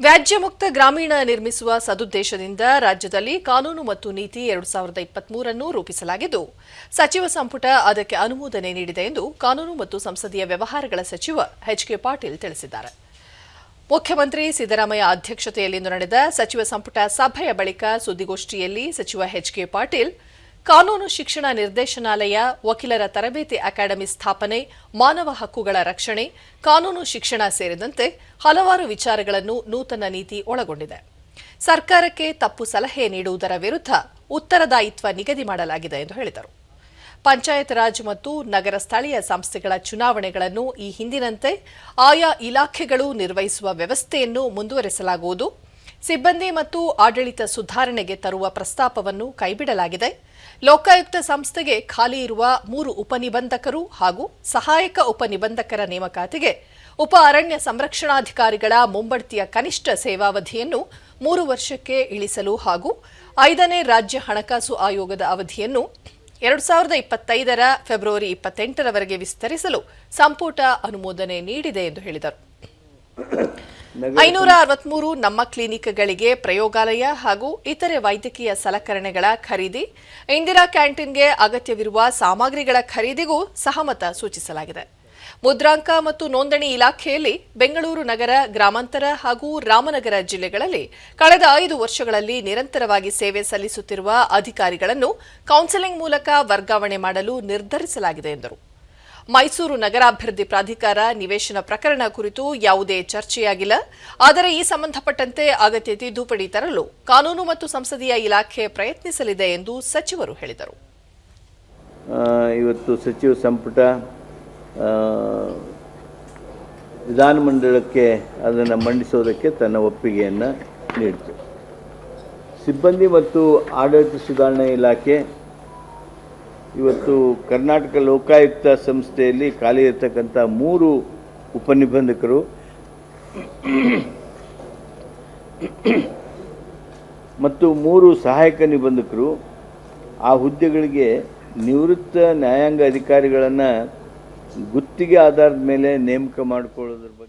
ವ್ಯಾಜ್ಯ ಮುಕ್ತ ಗ್ರಾಮೀಣ ನಿರ್ಮಿಸುವ ಸದುದ್ದೇಶದಿಂದ ರಾಜ್ಯದಲ್ಲಿ ಕಾನೂನು ಮತ್ತು ನೀತಿ ಎರಡು ಸಾವಿರದ ಇಪ್ಪತ್ಮೂರನ್ನು ರೂಪಿಸಲಾಗಿದ್ದು, ಸಚಿವ ಸಂಪುಟ ಅದಕ್ಕೆ ಅನುಮೋದನೆ ನೀಡಿದೆ ಎಂದು ಕಾನೂನು ಮತ್ತು ಸಂಸದೀಯ ವ್ಯವಹಾರಗಳ ಸಚಿವ ಎಚ್ಕೆ ಪಾಟೀಲ್ ತಿಳಿಸಿದ್ದಾರೆ. ಮುಖ್ಯಮಂತ್ರಿ ಸಿದ್ದರಾಮಯ್ಯ ಅಧ್ಯಕ್ಷತೆಯಲ್ಲಿಂದು ನಡೆದ ಸಚಿವ ಸಂಪುಟ ಸಭೆಯ ಬಳಿಕ ಸುದ್ದಿಗೋಷ್ಠಿಯಲ್ಲಿ ಸಚಿವ ಎಚ್ಕೆ ಪಾಟೀಲ್ ಕಾನೂನು ಶಿಕ್ಷಣ ನಿರ್ದೇಶನಾಲಯ, ವಕೀಲರ ತರಬೇತಿ ಅಕಾಡೆಮಿ ಸ್ಥಾಪನೆ, ಮಾನವ ಹಕ್ಕುಗಳ ರಕ್ಷಣೆ, ಕಾನೂನು ಶಿಕ್ಷಣ ಸೇರಿದಂತೆ ಹಲವಾರು ವಿಚಾರಗಳನ್ನು ನೂತನ ನೀತಿ ಒಳಗೊಂಡಿದೆ. ಸರ್ಕಾರಕ್ಕೆ ತಪ್ಪು ಸಲಹೆ ನೀಡುವುದರ ವಿರುದ್ಧ ಉತ್ತರದಾಯಿತ್ವ ನಿಗದಿ ಮಾಡಲಾಗಿದೆ ಎಂದು ಹೇಳಿದರು. ಪಂಚಾಯತ್ ರಾಜ್ ಮತ್ತು ನಗರ ಸ್ಥಳೀಯ ಸಂಸ್ಥೆಗಳ ಚುನಾವಣೆಗಳನ್ನು ಈ ಹಿಂದಿನಂತೆ ಆಯಾ ಇಲಾಖೆಗಳು ನಿರ್ವಹಿಸುವ ವ್ಯವಸ್ಥೆಯನ್ನು ಮುಂದುವರೆಸಲಾಗುವುದು. ಸಿಬ್ಬಂದಿ ಮತ್ತು ಆಡಳಿತ ಸುಧಾರಣೆಗೆ ತರುವ ಪ್ರಸ್ತಾಪವನ್ನು ಕೈಬಿಡಲಾಗಿದೆ. ಲೋಕಾಯುಕ್ತ ಸಂಸ್ಥೆಗೆ ಖಾಲಿ ಇರುವ ಮೂರು ಉಪನಿಬಂಧಕರು ಹಾಗೂ ಸಹಾಯಕ ಉಪನಿಬಂಧಕರ ನೇಮಕಾತಿಗೆ ಉಪ ಅರಣ್ಯ ಸಂರಕ್ಷಣಾಧಿಕಾರಿಗಳ ಮುಂಬಡ್ತಿಯ ಕನಿಷ್ಠ ಸೇವಾವಧಿಯನ್ನು ಮೂರು ವರ್ಷಕ್ಕೆ ಇಳಿಸಲು ಹಾಗೂ ಐದನೇ ರಾಜ್ಯ ಹಣಕಾಸು ಆಯೋಗದ ಅವಧಿಯನ್ನು ಎರಡು ಸಾವಿರದ ಇಪ್ಪತ್ತೈದರ ಫೆಬ್ರವರಿ ಇಪ್ಪತ್ತೆಂಟರವರೆಗೆ ವಿಸ್ತರಿಸಲು ಸಂಪುಟ ಅನುಮೋದನೆ ನೀಡಿದೆ ಎಂದು ಹೇಳಿದರು. ಐನೂರ ಅರವತ್ಮೂರು ನಮ್ಮ ಕ್ಲಿನಿಕ್ಗಳಿಗೆ ಪ್ರಯೋಗಾಲಯ ಹಾಗೂ ಇತರೆ ವೈದ್ಯಕೀಯ ಸಲಕರಣೆಗಳ ಖರೀದಿ, ಇಂದಿರಾ ಕ್ಯಾಂಟೀನ್ಗೆ ಅಗತ್ಯವಿರುವ ಸಾಮಗ್ರಿಗಳ ಖರೀದಿಗೂ ಸಹಮತ ಸೂಚಿಸಲಾಗಿದೆ. ಮುದ್ರಾಂಕ ಮತ್ತು ನೋಂದಣಿ ಇಲಾಖೆಯಲ್ಲಿ ಬೆಂಗಳೂರು ನಗರ, ಗ್ರಾಮಾಂತರ ಹಾಗೂ ರಾಮನಗರ ಜಿಲ್ಲೆಗಳಲ್ಲಿ ಕಳೆದ ಐದು ವರ್ಷಗಳಲ್ಲಿ ನಿರಂತರವಾಗಿ ಸೇವೆ ಸಲ್ಲಿಸುತ್ತಿರುವ ಅಧಿಕಾರಿಗಳನ್ನು ಕೌನ್ಸೆಲಿಂಗ್ ಮೂಲಕ ವರ್ಗಾವಣೆ ಮಾಡಲು ನಿರ್ಧರಿಸಲಾಗಿದೆ ಎಂದರು. ಮೈಸೂರು ನಗರಾಭಿವೃದ್ಧಿ ಪ್ರಾಧಿಕಾರ ನಿವೇಶನ ಪ್ರಕರಣ ಕುರಿತು ಯಾವುದೇ ಚರ್ಚೆಯಾಗಿಲ್ಲ. ಆದರೆ ಈ ಸಂಬಂಧಪಟ್ಟಂತೆ ಅಗತ್ಯ ತಿದ್ದುಪಡಿ ತರಲು ಕಾನೂನು ಮತ್ತು ಸಂಸದೀಯ ಇಲಾಖೆ ಪ್ರಯತ್ನಿಸಲಿದೆ ಎಂದು ಸಚಿವರು ಹೇಳಿದರು. ಇವತ್ತು ಸಚಿವ ಸಂಪುಟ ವಿಧಾನಮಂಡಲಕ್ಕೆ ಅದನ್ನು ಮಂಡಿಸೋದಕ್ಕೆ ತನ್ನ ಒಪ್ಪಿಗೆಯನ್ನು ನೀಡಿತು. ಸಿಬ್ಬಂದಿ ಮತ್ತು ಆಡಳಿತ ಸುಧಾರಣೆ ಇಲಾಖೆ ಇವತ್ತು ಕರ್ನಾಟಕ ಲೋಕಾಯುಕ್ತ ಸಂಸ್ಥೆಯಲ್ಲಿ ಖಾಲಿ ಇರತಕ್ಕಂಥ ಮೂರು ಉಪನಿಬಂಧಕರು. ಮತ್ತು ಮೂರು ಸಹಾಯಕ ನಿಬಂಧಕರು. ಆ ಹುದ್ದೆಗಳಿಗೆ ನಿವೃತ್ತ ನ್ಯಾಯಾಂಗ ಅಧಿಕಾರಿಗಳನ್ನು ಗುತ್ತಿಗೆ ಆಧಾರದ ಮೇಲೆ ನೇಮಕ ಮಾಡಿಕೊಳ್ಳೋದ್ರ ಬಗ್ಗೆ